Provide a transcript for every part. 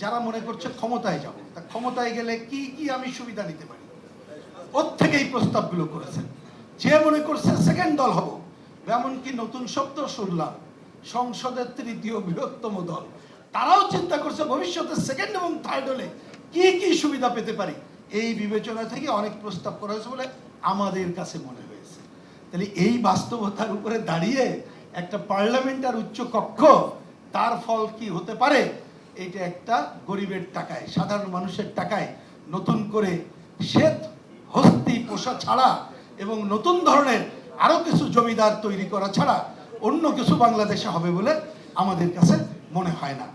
যারা মনে করছে ক্ষমতায় যাব তা ক্ষমতায় গেলে কি কি আমি সুবিধা নিতে পারি? ওর থেকে এই প্রস্তাবগুলো করেছেন। যে মনে করছে সেকেন্ড দল হব, এমনকি নতুন শব্দ শুনলাম, সংসদের তৃতীয় বৃহত্তম দল। তারাও চিন্তা করছে ভবিষ্যতে সেকেন্ড এবং থার্ড হলে কি কি সুবিধা পেতে পারি? এই বিবেচনা থেকে অনেক প্রস্তাব করা হয়েছে বলে আমাদের কাছে মনে হয়েছে। তাহলে এই বাস্তবতার উপরে দাঁড়িয়ে একটা পার্লামেন্ট আর উচ্চ কক্ষ, তার ফল কি হতে পারে? এটা একটা গরিবের টাকায়, সাধারণ মানুষের টাকায় নতুন করে শ্বেত, হস্তি, পোষা ছাড়া এবং নতুন ধরনের আরও কিছু জমিদার তৈরি করা ছাড়া অন্য কিছু বাংলাদেশে হবে বলে আমাদের কাছে মনে হয় না।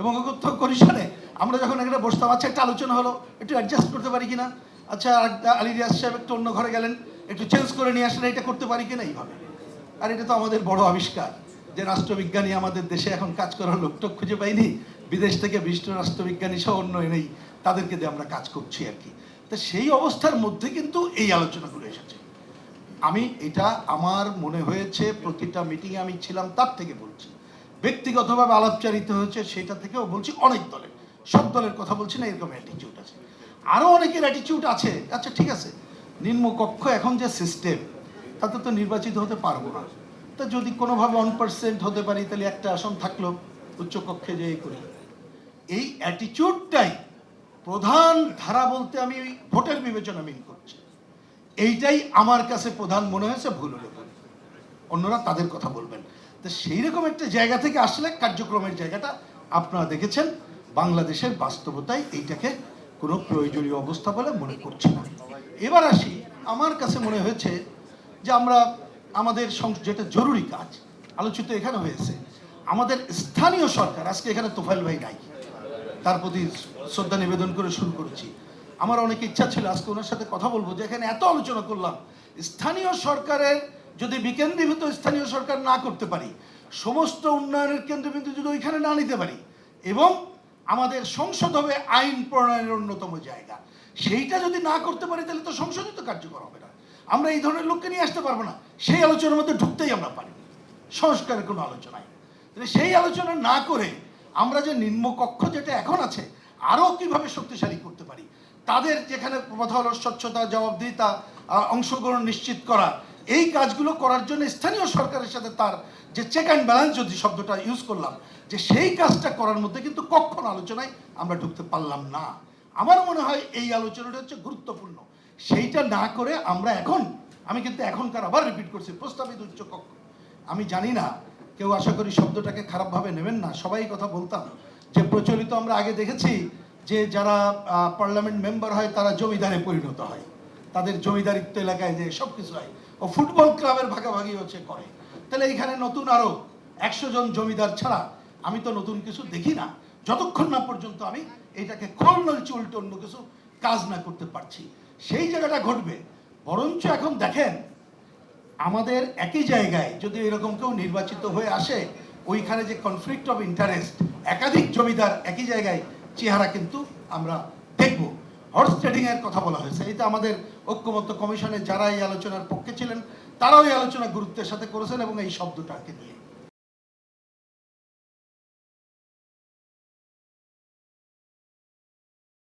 এবং ঐক্য কমিশনে আমরা যখন এখানে বসতাম আচ্ছা একটা আলোচনা হলো, একটু অ্যাডজাস্ট করতে পারি কিনা? আচ্ছা আলী রিয়াজ সাহেব একটু অন্য ঘরে গেলেন, একটু চেঞ্জ করে নিয়ে আসলে এটা করতে পারি কিনা এইভাবে? আর এটা তো আমাদের বড় আবিষ্কার। যে রাষ্ট্রবিজ্ঞানী আমাদের দেশে এখন কাজ করার লোকটোক খুঁজে পাইনি, বিদেশ থেকে বিশিষ্ট রাষ্ট্রবিজ্ঞানী সহ অন্য এনেই তাদেরকে দিয়ে আমরা কাজ করছি আর কি। তা সেই অবস্থার মধ্যে কিন্তু এই আলোচনাগুলো এসেছে। আমি এটা আমার মনে হয়েছে, প্রতিটা মিটিংয়ে আমি ছিলাম, তার থেকে বলছি। ব্যক্তিগতভাবে আলাপচারিত হয়েছে, সেটা থেকেও বলছি অনেক দলের। সব দলের কথা বলছি না, এরকম অ্যাটিটিউড আছে। আরও অনেকের অ্যাটিটিউড আছে আচ্ছা ঠিক আছে। নিম্নকক্ষ এখন যে সিস্টেম তাতে তো নির্বাচিত হতে পারব না। তা যদি কোনোভাবে ওয়ান পার্সেন্ট হতে পারি, তাহলে একটা আসন থাকল উচ্চকক্ষে যে করি। এই অ্যাটিটিউডটাই প্রধান ধারা বলতে আমি ভোটের বিবেচনা মিল করছি। এইটাই আমার কাছে প্রধান মনে হয়েছে, ভুল হলে অন্যরা তাদের কথা বলবেন। তো সেই রকম একটা জায়গা থেকে আসলে কার্যক্রমের জায়গাটা আপনারা দেখেছেন, বাংলাদেশের বাস্তবতায় এইটাকে কোনো প্রয়োজনীয় অবস্থা বলে মনে করছি না। এবার আসি, আমার কাছে মনে হয়েছে যে আমরা আমাদের যেটা জরুরি কাজ, আলোচিত এখানে হয়েছে, আমাদের স্থানীয় সরকার, আজকে এখানে তোফাইল ভাই নাই, তার প্রতি শ্রদ্ধা নিবেদন করে শুরু করেছি। আমার অনেক ইচ্ছা ছিল আজকে ওনার সাথে কথা বলব, যে এখানে এত আলোচনা করলাম। স্থানীয় সরকারের যদি বিকেন্দ্রীভূত স্থানীয় সরকার না করতে পারি, সমস্ত উন্নয়নের কেন্দ্রবিন্দু যদি ওইখানে না নিতে পারি, এবং আমাদের সংসদ হবে আইন প্রণয়নের অন্যতম জায়গা, সেইটা যদি না করতে পারি, তাহলে তো সংসদই তো কার্যকর হবে না। আমরা এই ধরনের লোককে নিয়ে আসতে পারব না। সেই আলোচনার মধ্যে ঢুকতেই আমরা পারি। সংস্কারের কোনো আলোচনায়। তাহলে সেই আলোচনা না করে আমরা যে নিম্নকক্ষ যেটা এখন আছে আরও কীভাবে শক্তিশালী করতে পারি? তাদের যেখানে কথা হলো স্বচ্ছতা, জবাবদিহিতা অংশগ্রহণ নিশ্চিত করা, এই কাজগুলো করার জন্য স্থানীয় সরকারের সাথে তার যে চেক অ্যান্ড ব্যালেন্স যদি শব্দটা ইউজ করলাম, যে সেই কাজটা করার মধ্যে কিন্তু কখনো আলোচনায় আমরা ঢুকতে পারলাম না। আমার মনে হয় এই আলোচনাটা হচ্ছে গুরুত্বপূর্ণ। সেইটা না করে আমরা এখন, আমি কিন্তু এখনকার আবার রিপিট করছি, প্রস্তাবিত উচ্চ কক্ষ। আমি জানি না, কেউ আশা করি শব্দটাকে খারাপভাবে নেবেন না, সবাই কথা বলতাম। যে প্রচলিত আমরা আগে দেখেছি যে যারা পার্লামেন্ট মেম্বার হয়, তারা জমিদারে পরিণত হয়। তাদের জমিদারিত্ব এলাকায় যে সব কিছু হয়, ও ফুটবল ক্লাবের ভাগাভাগি হচ্ছে করে। তাহলে এখানে নতুন আরও একশো জন জমিদার ছাড়া আমি তো নতুন কিছু দেখি না। যতক্ষণ না পর্যন্ত আমি এটাকে খোল নলচে উল্টে অন্য কিছু কাজ না করতে পারছি। সেই জায়গাটা ঘটবে। বরঞ্চ এখন দেখেন, আমাদের একই জায়গায় যদি এরকম কেউ নির্বাচিত হয়ে আসে, ওইখানে যে কনফ্লিক্ট অফ ইন্টারেস্ট একাধিক জমিদার একই জায়গায়, চেহারা কিন্তু আমরা দেখব। হর্স ট্রেডিং এর কথা বলা হয়েছে। এটা আমাদের ঐক্যমত্য কমিশনে যারা এই আলোচনার পক্ষে ছিলেন, তারাও এই আলোচনা গুরুত্বের সাথে করেছেন এবং এই শব্দটাকে নিয়ে।